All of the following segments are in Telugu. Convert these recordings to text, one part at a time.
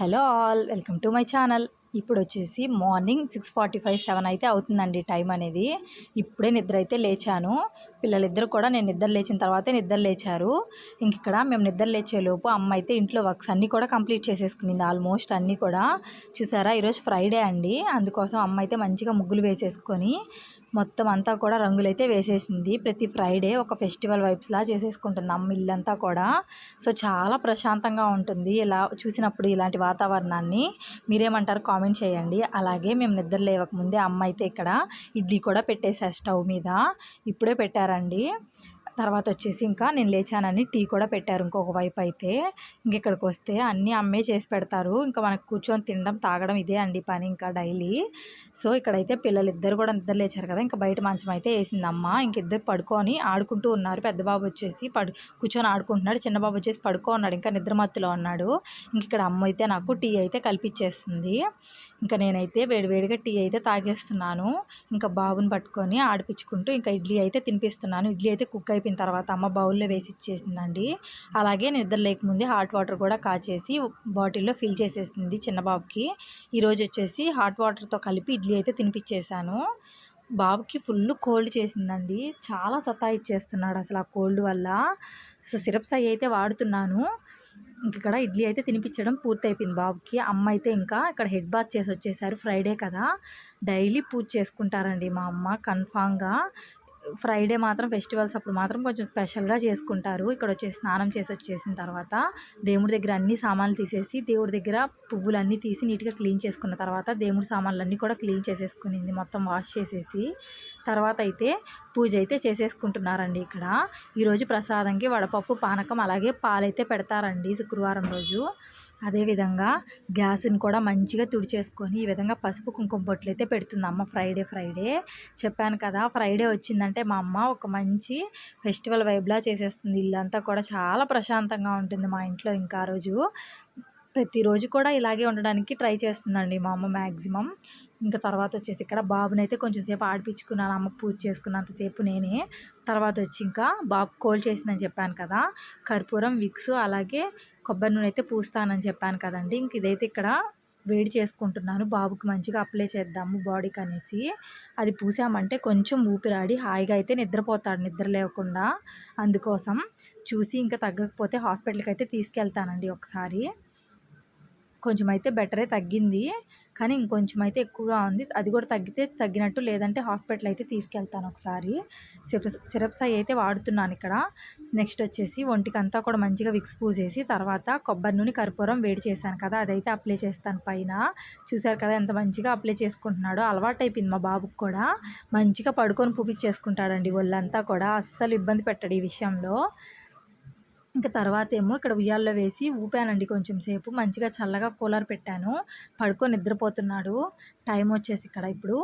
Hello all welcome to my channel. ఇప్పుడు వచ్చేసి morning six forty five seven అయితే అవుతుందండి టైం అనేది. ఇప్పుడే నిద్ర అయితే లేచాను. పిల్లలిద్దరు కూడా నేను నిద్ర లేచిన తర్వాతే నిద్ర లేచారు. ఇంక ఇక్కడ మేము నిద్ర లేచేలోపు అమ్మ అయితే ఇంట్లో వర్క్స్ అన్నీ కూడా కంప్లీట్ చేసేసుకునింది ఆల్మోస్ట్ అన్నీ కూడా. చూసారా? ఈరోజు ఫ్రైడే అండి. అందుకోసం అమ్మ అయితే మంచిగా ముగ్గులు వేసేసుకొని మొత్తం అంతా కూడా రంగులైతే వేసేసింది. ప్రతి ఫ్రైడే ఒక ఫెస్టివల్ వైబ్స్లా చేసేసుకుంటుంది ఇల్లంతా కూడా. సో చాలా ప్రశాంతంగా ఉంటుంది. ఇలా చూసినప్పుడు ఇలాంటి వాతావరణాన్ని మీరేమంటారు కామెంట్ చేయండి. అలాగే మేము నిద్ర లేవకముందే అమ్మ అయితే ఇక్కడ ఇడ్లీ కూడా పెట్టేశారు స్టవ్ మీద. ఇప్పుడే పెట్టారండి. తర్వాత వచ్చేసి ఇంకా నేను లేచానని టీ కూడా పెట్టారు ఇంకొక వైపు అయితే. ఇంక ఇక్కడికి వస్తే అన్నీ అమ్మే చేసి పెడతారు. ఇంకా మనకు కూర్చొని తినడం తాగడం ఇదే అండి పని ఇంకా డైలీ. సో ఇక్కడైతే పిల్లలు ఇద్దరు కూడా నిద్ర లేచారు కదా ఇంకా బయట మంచం అయితే వేసిందమ్మ. ఇంక ఇద్దరు పడుకొని ఆడుకుంటూ ఉన్నారు. పెద్ద బాబు వచ్చేసి పడు కూర్చొని ఆడుకుంటున్నాడు. చిన్న బాబు వచ్చేసి పడుకో ఉన్నాడు ఇంకా నిద్రమత్తులో ఉన్నాడు. ఇంక ఇక్కడ అమ్మ అయితే నాకు టీ అయితే కల్పించేస్తుంది ఇంకా నేనైతే వేడివేడిగా టీ అయితే తాగేస్తున్నాను. ఇంకా బాబుని పట్టుకొని ఆడిపించుకుంటూ ఇంకా ఇడ్లీ అయితే తినిపిస్తున్నాను. ఇడ్లీ అయితే కుక్ అయిపోయిన తర్వాత అమ్మ బౌల్లో వేసి ఇచ్చేసిందండి అలాగే నిద్ర లేకముందే హాట్ వాటర్ కూడా కాచేసి బాటిల్లో ఫిల్ చేసేసింది చిన్న బాబుకి ఈరోజు వచ్చేసి హాట్ వాటర్తో కలిపి ఇడ్లీ అయితే తినిపించేశాను బాబుకి ఫుల్ కోల్డ్ చేసిందండి. చాలా సతాయిచ్చేస్తున్నాడు అసలు ఆ కోల్డ్ వల్ల. సో సిరప్స్ అవి అయితే వాడుతున్నాను. ఇక్కడ ఇడ్లీ అయితే తినిపించడం పూర్తయిపోయింది బాబుకి. అమ్మ అయితే ఇంకా ఇక్కడ హెడ్ బాత్ చేసి వచ్చేసారు ఫ్రైడే కదా. డైలీ పూజ చేసుకుంటారండి మా అమ్మ కన్ఫామ్గా. ఫ్రైడే మాత్రం ఫెస్టివల్స్ అప్పుడు మాత్రం కొంచెం స్పెషల్గా చేసుకుంటారు. ఇక్కడ వచ్చేసి స్నానం చేసి వచ్చేసిన తర్వాత దేవుడి దగ్గర అన్ని సామాన్లు తీసేసి దేవుడి దగ్గర పువ్వులన్నీ తీసి నీట్గా క్లీన్ చేసుకున్న తర్వాత దేవుడి సామాన్లు అన్నీ కూడా క్లీన్ చేసేసుకునింది. మొత్తం వాష్ చేసేసి తర్వాత అయితే పూజ అయితే చేసేసుకుంటున్నారండి ఇక్కడ. ఈరోజు ప్రసాదంకి వడపప్పు పానకం అలాగే పాలైతే పెడతారండి శుక్రవారం రోజు. అదేవిధంగా గ్యాస్ని కూడా మంచిగా తుడిచేసుకొని ఈ విధంగా పసుపు కుంకుమ బొట్లు అయితే పెడుతుంది అమ్మ ఫ్రైడే ఫ్రైడే. చెప్పాను కదా ఫ్రైడే వచ్చిందంటే మా అమ్మ ఒక మంచి ఫెస్టివల్ వైబ్లా చేసేస్తుంది. ఇల్లంతా కూడా చాలా ప్రశాంతంగా ఉంటుంది మా ఇంట్లో ఇంకా ఆ రోజు. ప్రతిరోజు కూడా ఇలాగే ఉండడానికి ట్రై చేస్తుందండి మా అమ్మ మ్యాక్సిమం ఇంకా తర్వాత వచ్చేసి ఇక్కడ బాబుని అయితే కొంచెం సేపు ఆడిపించుకున్నాను అమ్మ పూజ చేసుకున్నంతసేపు నేనే. తర్వాత వచ్చి ఇంకా బాబు కోల్ చేసిందని చెప్పాను కదా కర్పూరం విక్స్ అలాగే కొబ్బరి నూనె అయితే పూస్తానని చెప్పాను కదండి. ఇంక ఇదైతే ఇక్కడ వేడి చేసుకుంటున్నాను బాబుకి మంచిగా అప్లై చేద్దాము బాడీకి అనేసి అది పూసామంటే కొంచెం ఊపిరాడి హాయిగా అయితే నిద్రపోతాడు నిద్ర లేకుండా. అందుకోసం చూసి ఇంకా తగ్గకపోతే హాస్పిటల్కి అయితే తీసుకెళ్తానండి ఒకసారి. కొంచెం అయితే బెటరే తగ్గింది. కానీ ఇంకొంచెం అయితే ఎక్కువగా ఉంది. అది కూడా తగ్గితే తగ్గినట్టు లేదంటే హాస్పిటల్ అయితే తీసుకెళ్తాను ఒకసారి. సిరప్స్ సిరప్స్ అవి అయితే వాడుతున్నాను ఇక్కడ. నెక్స్ట్ వచ్చేసి ఒంటికి అంతా కూడా మంచిగా విక్స్ పూసేసి తర్వాత కొబ్బరి నూనె కర్పూరం వేడి చేశాను కదా అదైతే అప్లై చేస్తాను పైన. చూశారు కదా ఎంత మంచిగా అప్లై చేసుకుంటున్నాడో. అలవాటు అయిపోయింది మా బాబుకి కూడా. మంచిగా పడుకొని పూపించేసుకుంటాడండి ఒళ్ళంతా కూడా. అస్సలు ఇబ్బంది పెట్టాడు ఈ విషయంలో. ఇంకా తర్వాత ఏమో ఇక్కడ ఉయ్యాల్లో వేసి ఊపానండి కొంచెం సేపు. మంచిగా చల్లగా కూలర్ పెట్టాను. పడుకొని నిద్రపోతున్నాడు. టైం వచ్చేసి ఇక్కడ ఇప్పుడు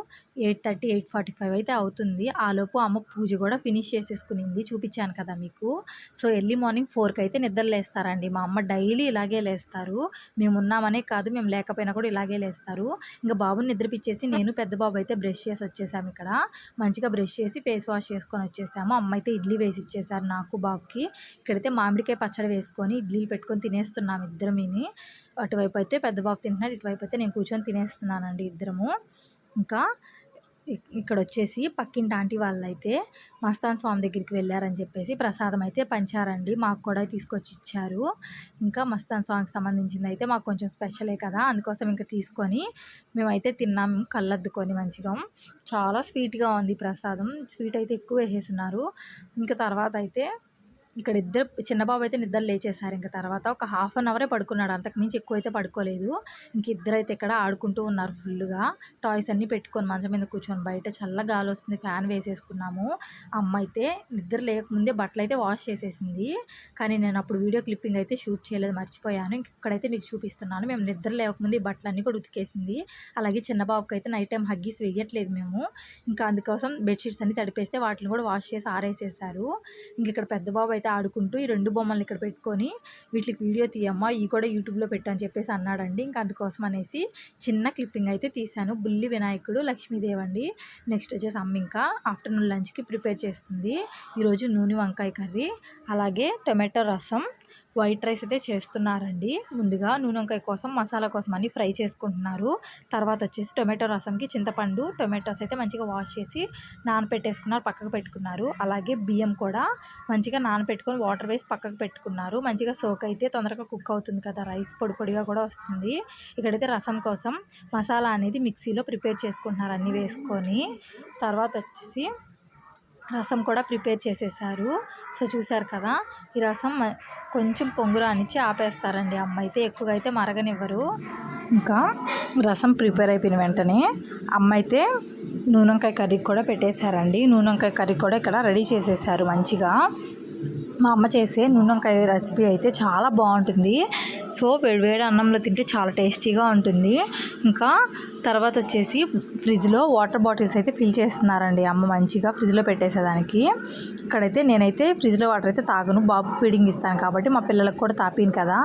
eight thirty eight forty five అయితే అవుతుంది. ఆలోపు అమ్మ పూజ కూడా ఫినిష్ చేసేసుకునింది. చూపించాను కదా మీకు. సో ఎర్లీ మార్నింగ్ ఫోర్కి అయితే నిద్ర లేస్తారండి. మా అమ్మ డైలీ ఇలాగే లేస్తారు. మేము ఉన్నామనే కాదు మేము లేకపోయినా కూడా ఇలాగే లేస్తారు. ఇంకా బాబుని నిద్రపిచ్చేసి నేను పెద్ద బాబు అయితే బ్రష్ చేసి వచ్చేసాము ఇక్కడ. మంచిగా బ్రష్ చేసి ఫేస్ వాష్ చేసుకొని వచ్చేసాము. అమ్మ అయితే ఇడ్లీ వేసి ఇచ్చేసారు నాకు బాబుకి. ఇక్కడైతే మామిడికాయ పచ్చడి వేసుకొని ఇడ్లీలు పెట్టుకొని తినేస్తున్నాము ఇద్దరమీని అటువైపు అయితే పెద్ద బాబు తింటున్నాడు ఇటువైపు అయితే నేను కూర్చొని తినేస్తున్నానండి ఇద్దరము. ఇంకా ఇక్కడ వచ్చేసి పక్కింటి ఆంటీ వాళ్ళు అయితే మస్తాన్ స్వామి దగ్గరికి వెళ్ళారని చెప్పేసి ప్రసాదం అయితే పంచారండి. మాకు కూడా తీసుకొచ్చి ఇచ్చారు. ఇంకా మస్తాన్ స్వామికి సంబంధించింది అయితే మాకు కొంచెం స్పెషలే కదా అందుకోసం ఇంకా తీసుకొని మేమైతే తిన్నాం కళ్ళద్దుకొని మంచిగా. చాలా స్వీట్గా ఉంది ప్రసాదం. స్వీట్ అయితే ఎక్కువ వేసేస్తున్నారు. ఇంకా తర్వాత అయితే ఇక్కడ ఇద్దరు చిన్న బాబు అయితే నిద్ర లేచేశారు. ఇంకా తర్వాత ఒక హాఫ్ అన్ అవరే పడుకున్నాడు. అంతకుమించి ఎక్కువ అయితే పడుకోలేదు. ఇంక ఇద్దరు అయితే ఇక్కడ ఆడుకుంటూ ఉన్నారు ఫుల్గా టాయ్స్ అన్నీ పెట్టుకొని మంచం మీద కూర్చొని బయట చల్ల గాలి వస్తుంది. ఫ్యాన్ వేసేసుకున్నాము. అమ్మ అయితే నిద్ర లేకముందే బట్టలు అయితే వాష్ చేసేసింది. కానీ నేను అప్పుడు వీడియో క్లిప్పింగ్ అయితే షూట్ చేయలేదు. మర్చిపోయాను. ఇక్కడైతే మీకు చూపిస్తున్నాను. మేము నిద్ర లేకముందే బట్టలన్నీ కూడా ఉతికేసింది. అలాగే చిన్నబాబుకి అయితే నైట్ టైం హగ్గీస్ వేయట్లేదు మేము. ఇంకా అందుకోసం బెడ్షీట్స్ అన్ని తడిపేస్తే వాటిని కూడా వాష్ చేసి ఆరేసేసారు ఇంక ఇక్కడ పెద్ద బాబు అయితే ఆడుకుంటూ ఈ రెండు బొమ్మలు ఇక్కడ పెట్టుకొని వీటికి వీడియో తీయమ్మా ఈ కూడా యూట్యూబ్లో పెట్టని చెప్పేసి అన్నాడండి. ఇంకా అందుకోసం అనేసి చిన్న క్లిప్పింగ్ అయితే తీశాను. బుల్లి వినాయకుడు లక్ష్మీదేవి అండి. నెక్స్ట్ వచ్చేసి అమ్మ ఇంకా ఆఫ్టర్నూన్ లంచ్కి ప్రిపేర్ చేస్తుంది. ఈరోజు నూనె వంకాయ కర్రీ అలాగే టొమాటో రసం వైట్ రైస్ అయితే చేస్తున్నారండి. ముందుగా నూనె వంకాయ కోసం మసాలా కోసం అని ఫ్రై చేసుకుంటున్నారు. తర్వాత వచ్చేసి టొమాటో రసంకి చింతపండు టొమాటోస్ అయితే మంచిగా వాష్ చేసి నానపెట్టేసుకున్నారు పక్కకు పెట్టుకున్నారు. అలాగే బియ్యం కూడా మంచిగా నానపెట్టుకొని వాటర్ వేసి పక్కకు పెట్టుకున్నారు. మంచిగా సోక్ అయితే తొందరగా కుక్ అవుతుంది కదా రైస్ పొడి పొడిగా కూడా వస్తుంది. ఇక్కడైతే రసం కోసం మసాలా అనేది మిక్సీలో ప్రిపేర్ చేసుకుంటున్నారు అన్నీ వేసుకొని. తర్వాత వచ్చేసి రసం కూడా ప్రిపేర్ చేసేసారు. సో చూసారు కదా ఈ రసం కొంచెం పొంగు రానిచ్చి ఆపేస్తారండి. అమ్మ అయితే ఎక్కువగా అయితే మరగనివ్వరు. ఇంకా రసం ప్రిపేర్ అయిపోయిన వెంటనే అమ్మ అయితే నూనెంకాయ కర్రీ కూడా పెట్టేశారండి. నూనెంకాయ కర్రీ కూడా ఇక్కడ రెడీ చేసేసారు మంచిగా. మా అమ్మ చేసే నూనెంకాయ రెసిపీ అయితే చాలా బాగుంటుంది. సో వేడివేడి వేడి అన్నంలో తింటే చాలా టేస్టీగా ఉంటుంది. ఇంకా తర్వాత వచ్చేసి ఫ్రిడ్జ్లో వాటర్ బాటిల్స్ అయితే ఫిల్ చేస్తున్నారండి. అమ్మ మంచిగా ఫ్రిడ్జ్లో పెట్టేసేదానికి. ఇక్కడైతే నేనైతే ఫ్రిడ్జ్లో వాటర్ అయితే తాగను. బాబు ఫీడింగ్ ఇస్తాను కాబట్టి మా పిల్లలకు కూడా తాపిను కదా.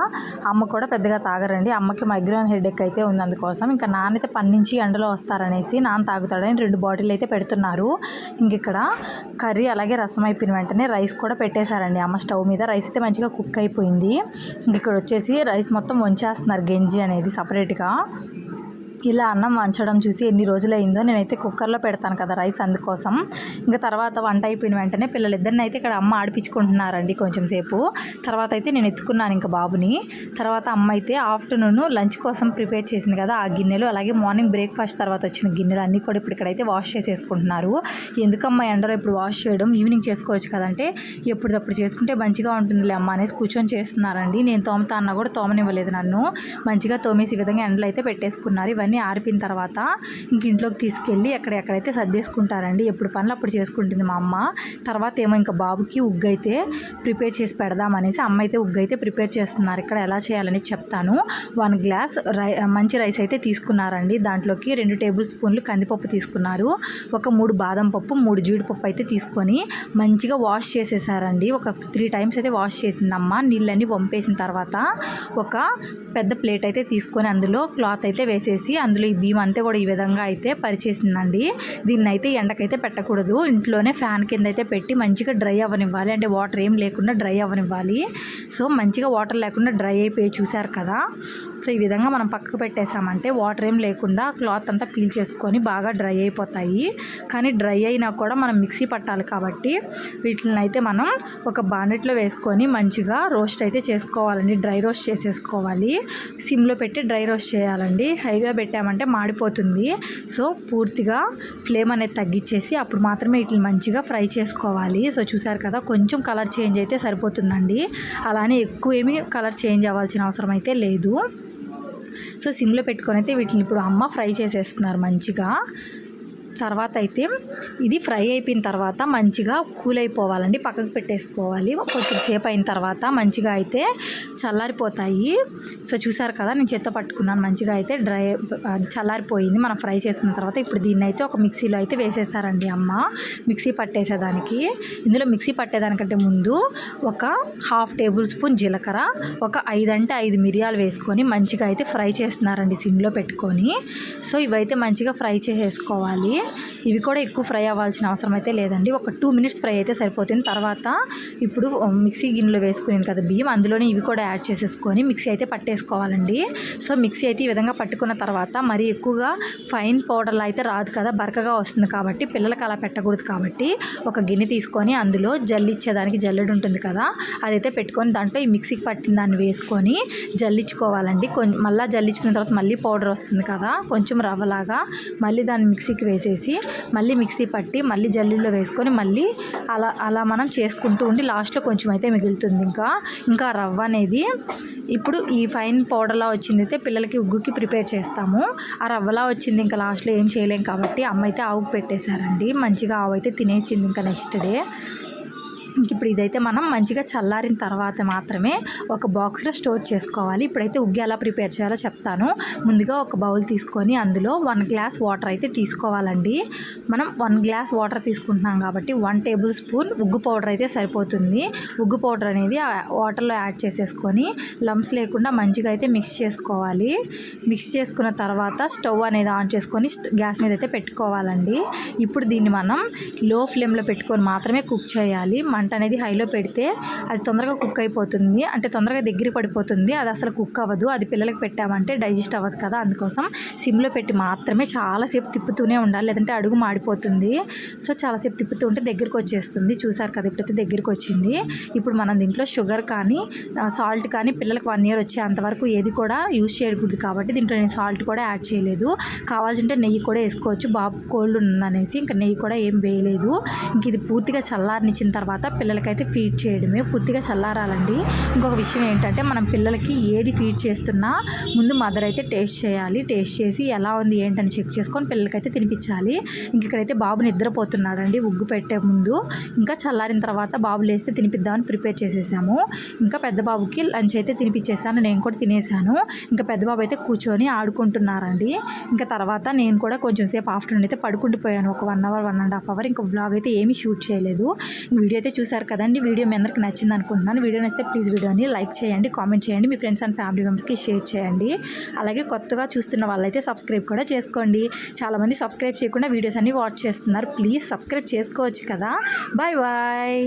అమ్మ కూడా పెద్దగా తాగరండి. అమ్మకి మైగ్రేన్ హెడేక్ అయితే ఉంది అందుకోసం. ఇంకా నాన్నైతే పన్నించి ఎండలో వస్తారనేసి నాన్న తాగుతాడని రెండు బాటిల్ అయితే పెడుతున్నారు. ఇంక ఇక్కడ కర్రీ అలాగే రసం అయిపోయిన వెంటనే రైస్ కూడా పెట్టేశారండి అమ్మ. స్టవ్ మీద రైస్ అయితే మంచిగా కుక్ అయిపోయింది. ఇక్కడ వచ్చేసి రైస్ మొత్తం వంచేస్తున్నారు గెంజి అనేది సపరేట్గా ఇలా అన్నం వంచడం చూసి ఎన్ని రోజులైందో నేనైతే కుక్కర్లో పెడతాను కదా రైస్ అందుకోసం. ఇంకా తర్వాత వంట అయిపోయిన వెంటనే పిల్లలిద్దరిని అయితే ఇక్కడ అమ్మ ఆడిపించుకుంటున్నారండి కొంచెం సేపు. తర్వాత అయితే నేను ఎత్తుకున్నాను ఇంకా బాబుని. తర్వాత అమ్మ అయితే ఆఫ్టర్నూన్ లంచ్ కోసం ప్రిపేర్ చేసింది కదా ఆ గిన్నెలు. అలాగే మార్నింగ్ బ్రేక్ఫాస్ట్ తర్వాత వచ్చిన గిన్నెలు అన్నీ కూడా ఇప్పుడు ఇక్కడైతే వాష్ చేసేసుకుంటున్నారు. ఎందుకమ్మా ఎండలో ఇప్పుడు వాష్ చేయడం ఈవినింగ్ చేసుకోవచ్చు కదంటే ఎప్పుడప్పుడు చేసుకుంటే మంచిగా ఉంటుందిలే అమ్మ అనేసి కూర్చొని చేస్తున్నారండి. నేను తోమతా అన్నా కూడా తోమనివ్వలేదు నన్ను. మంచిగా తోమేసి విధంగా ఎండలో అయితే పెట్టేసుకున్నారు. ఇవన్నీ ఆరిపిన తర్వాత ఇంక ఇంట్లోకి తీసుకెళ్ళి ఎక్కడెక్కడైతే సర్దేసుకుంటారండి ఎప్పుడు పనులు అప్పుడు చేసుకుంటుంది మా అమ్మ. తర్వాత ఏమో ఇంకా బాబుకి ఉగ్గు అయితే ప్రిపేర్ చేసి పెడదామనేసి అమ్మ అయితే ఉగ్గు అయితే ప్రిపేర్ చేస్తున్నారు. ఇక్కడ ఎలా చేయాలని చెప్తాను. వన్ గ్లాస్ రై మంచి రైస్ అయితే తీసుకున్నారండి. దాంట్లోకి రెండు టేబుల్ స్పూన్లు కందిపప్పు తీసుకున్నారు. ఒక మూడు బాదం పప్పు మూడు జీడిపప్పు అయితే తీసుకొని మంచిగా వాష్ చేసేసారండి. ఒక త్రీ టైమ్స్ అయితే వాష్ చేసిందమ్మ. నీళ్ళన్నీ వంపేసిన తర్వాత ఒక పెద్ద ప్లేట్ అయితే తీసుకొని అందులో క్లాత్ అయితే వేసేసి అందులో ఈ బియ్యం అంతా కూడా ఈ విధంగా అయితే పరిచేసిందండి. దీన్ని అయితే ఎండకైతే పెట్టకూడదు. ఇంట్లోనే ఫ్యాన్ కింద అయితే పెట్టి మంచిగా డ్రై అవ్వనివ్వాలి. అంటే వాటర్ ఏం లేకుండా డ్రై అవ్వనివ్వాలి. సో మంచిగా వాటర్ లేకుండా డ్రై అయిపోయి చూశారు కదా. సో ఈ విధంగా మనం పక్కకు పెట్టేసామంటే వాటర్ ఏం లేకుండా క్లాత్ అంతా పీల్ చేసుకొని బాగా డ్రై అయిపోతాయి. కానీ డ్రై అయినా కూడా మనం మిక్సీ పట్టాలి కాబట్టి వీటిని అయితే మనం ఒక బానెట్లో వేసుకొని మంచిగా రోస్ట్ అయితే చేసుకోవాలండి. డ్రై రోస్ట్ చేసేసుకోవాలి. సిమ్లో పెట్టి డ్రై రోస్ట్ చేయాలండి. హైలో పెట్టామంటే మాడిపోతుంది. సో పూర్తిగా ఫ్లేమ్ అనేది తగ్గించేసి అప్పుడు మాత్రమే వీటిని మంచిగా ఫ్రై చేసుకోవాలి. సో చూసారు కదా కొంచెం కలర్ చేంజ్ అయితే సరిపోతుందండి. అలానే ఎక్కువ ఏమీ కలర్ చేంజ్ అవ్వాల్సిన అవసరం అయితే లేదు. సో సిమ్లో పెట్టుకొని అయితే వీటిని ఇప్పుడు అమ్మ ఫ్రై చేసేస్తున్నారు మంచిగా. తర్వాత అయితే ఇది ఫ్రై అయిపోయిన తర్వాత మంచిగా కూల్ అయిపోవాలండి పక్కకు పెట్టేసుకోవాలి. కొంచెం సేపు అయిన తర్వాత మంచిగా అయితే చల్లారిపోతాయి. సో చూసారు కదా నేను చేత్తో పట్టుకున్నాను. మంచిగా అయితే డ్రై చల్లారిపోయింది. మనం ఫ్రై చేసుకున్న తర్వాత ఇప్పుడు దీన్ని అయితే ఒక మిక్సీలో అయితే వేసేసారండి అమ్మ. మిక్సీ పట్టేసేదానికి. ఇందులో మిక్సీ పట్టేదానికంటే ముందు ఒక హాఫ్ టేబుల్ స్పూన్ జీలకర్ర ఒక ఐదు అంటే ఐదు మిరియాలు వేసుకొని మంచిగా అయితే ఫ్రై చేస్తున్నారండి సిమ్లో పెట్టుకొని. సో ఇవైతే మంచిగా ఫ్రై చేసేసుకోవాలి. ఇవి కూడా ఎక్కువ ఫ్రై అవ్వాల్సిన అవసరం అయితే లేదండి. ఒక టూ మినిట్స్ ఫ్రై అయితే సరిపోతుంది. తర్వాత ఇప్పుడు మిక్సీ గిన్నెలో వేసుకునేది కదా బియ్యం అందులోనే ఇవి కూడా యాడ్ చేసేసుకొని మిక్సీ అయితే పట్టేసుకోవాలండి. సో మిక్సీ అయితే ఈ విధంగా పట్టుకున్న తర్వాత మరీ ఎక్కువగా ఫైన్ పౌడర్లో అయితే రాదు కదా బరకగా వస్తుంది కాబట్టి పిల్లలకి అలా పెట్టకూడదు కాబట్టి ఒక గిన్నె తీసుకొని అందులో జల్లిచ్చేదానికి జల్లెడు ఉంటుంది కదా అదైతే పెట్టుకొని దాంట్లో ఈ మిక్సీకి పట్టిన దాన్ని వేసుకొని జల్లించుకోవాలండి కొంచెం మళ్ళీ జల్లించుకున్న తర్వాత మళ్ళీ పౌడర్ వస్తుంది కదా కొంచెం రవ్వలాగా మళ్ళీ దాన్ని మిక్సీకి వేసేసి మళ్ళీ మిక్సీ పట్టి మళ్ళీ జల్లీలో వేసుకొని మళ్ళీ అలా అలా మనం చేసుకుంటూ ఉండి లాస్ట్లో కొంచెం అయితే మిగులుతుంది ఇంకా. ఇంకా రవ్వ అనేది ఇప్పుడు ఈ ఫైన్ పౌడర్లా వచ్చింది అయితే పిల్లలకి ఉగ్గుకి ప్రిపేర్ చేస్తాము. ఆ రవ్వలా వచ్చింది ఇంకా లాస్ట్లో ఏం చేయలేం కాబట్టి అమ్మ అయితే ఆవుకు పెట్టేశారండి. మంచిగా ఆవు అయితే తినేసింది ఇంకా నెక్స్ట్ డే. ఇప్పుడు ఇదైతే మనం మంచిగా చల్లారిన తర్వాత మాత్రమే ఒక బాక్స్లో స్టోర్ చేసుకోవాలి. ఇప్పుడైతే ఉగ్గి ఎలా ప్రిపేర్ చేయాలో చెప్తాను. ముందుగా ఒక బౌల్ తీసుకొని అందులో వన్ గ్లాస్ వాటర్ అయితే తీసుకోవాలండి. మనం వన్ గ్లాస్ వాటర్ తీసుకుంటున్నాం కాబట్టి వన్ టేబుల్ స్పూన్ ఉగ్గు పౌడర్ అయితే సరిపోతుంది. ఉగ్గు పౌడర్ అనేది వాటర్లో యాడ్ చేసేసుకొని లంప్స్ లేకుండా మంచిగా అయితే మిక్స్ చేసుకోవాలి. మిక్స్ చేసుకున్న తర్వాత స్టవ్ అనేది ఆన్ చేసుకొని గ్యాస్ మీద అయితే పెట్టుకోవాలండి. ఇప్పుడు దీన్ని మనం లో ఫ్లేమ్లో పెట్టుకొని మాత్రమే కుక్ చేయాలి. మంట మంట అనేది హైలో పెడితే అది తొందరగా కుక్ అయిపోతుంది. అంటే తొందరగా దగ్గర పడిపోతుంది. అది అసలు కుక్ అవ్వదు. అది పిల్లలకి పెట్టామంటే డైజెస్ట్ అవ్వదు కదా. అందుకోసం సిమ్లో పెట్టి మాత్రమే చాలాసేపు తిప్పుతూనే ఉండాలి. లేదంటే అడుగు మాడిపోతుంది. సో చాలాసేపు తిప్పుతూ ఉంటే దగ్గరికి వచ్చేస్తుంది. చూసారు కదా ఇప్పుడైతే దగ్గరికి వచ్చింది. ఇప్పుడు మనం దీంట్లో షుగర్ కానీ సాల్ట్ కానీ పిల్లలకు వన్ ఇయర్ వచ్చే అంతవరకు ఏది కూడా యూజ్ చేయకూడదు కాబట్టి దీంట్లో నేను సాల్ట్ కూడా యాడ్ చేయలేదు. కావాల్సింటే నెయ్యి కూడా వేసుకోవచ్చు. బాబు కోల్డ్ ఉందనేసి ఇంకా నెయ్యి కూడా ఏం వేయలేదు. ఇంక ఇది పూర్తిగా చల్లారనిచ్చిన తర్వాత పిల్లలకైతే ఫీడ్ చేయడమే. పూర్తిగా చల్లారాలండి. ఇంకొక విషయం ఏంటంటే మనం పిల్లలకి ఏది ఫీడ్ చేస్తున్నా ముందు మదర్ అయితే టేస్ట్ చేయాలి. టేస్ట్ చేసి ఎలా ఉంది ఏంటని చెక్ చేసుకొని పిల్లలకైతే తినిపించాలి. ఇంక ఇక్కడైతే బాబు నిద్రపోతున్నాడండి. ఉగ్గు పెట్టే ముందు ఇంకా చల్లారిన తర్వాత బాబు లేస్తే తినిపిద్దామని ప్రిపేర్ చేసేసాము. ఇంకా పెద్ద బాబుకి లంచ్ అయితే తినిపించేసాను. నేను కూడా తినేసాను. ఇంకా పెద్ద బాబు అయితే కూర్చొని ఆడుకుంటున్నారండి. ఇంకా తర్వాత నేను కూడా కొంచెం సేపు ఆఫ్టర్నూన్ అయితే పడుకుండిపోయాను. ఒక one hour one and half hour ఇంకా బ్లాగ్ అయితే ఏమీ షూట్ చేయలేదు. వీడియో అయితే చూసారు కదండి వీడియో మీ అందరికి నచ్చింది అనుకుంటున్నాను. వీడియో నచ్చితే ప్లీజ్ వీడియోని లైక్ చేయండి కామెంట్ చేయండి మీ ఫ్రెండ్స్ అండ్ ఫ్యామిలీ మెంబర్స్కి షేర్ చేయండి. అలాగే కొత్తగా చూస్తున్న వాళ్ళైతే సబ్స్క్రైబ్ కూడా చేసుకోండి. చాలామంది సబ్స్క్రైబ్ చేయకుండా వీడియోస్ అన్నీ వాచ్ చేస్తున్నారు. ప్లీజ్ సబ్స్క్రైబ్ చేసుకోవచ్చు కదా. Bye bye.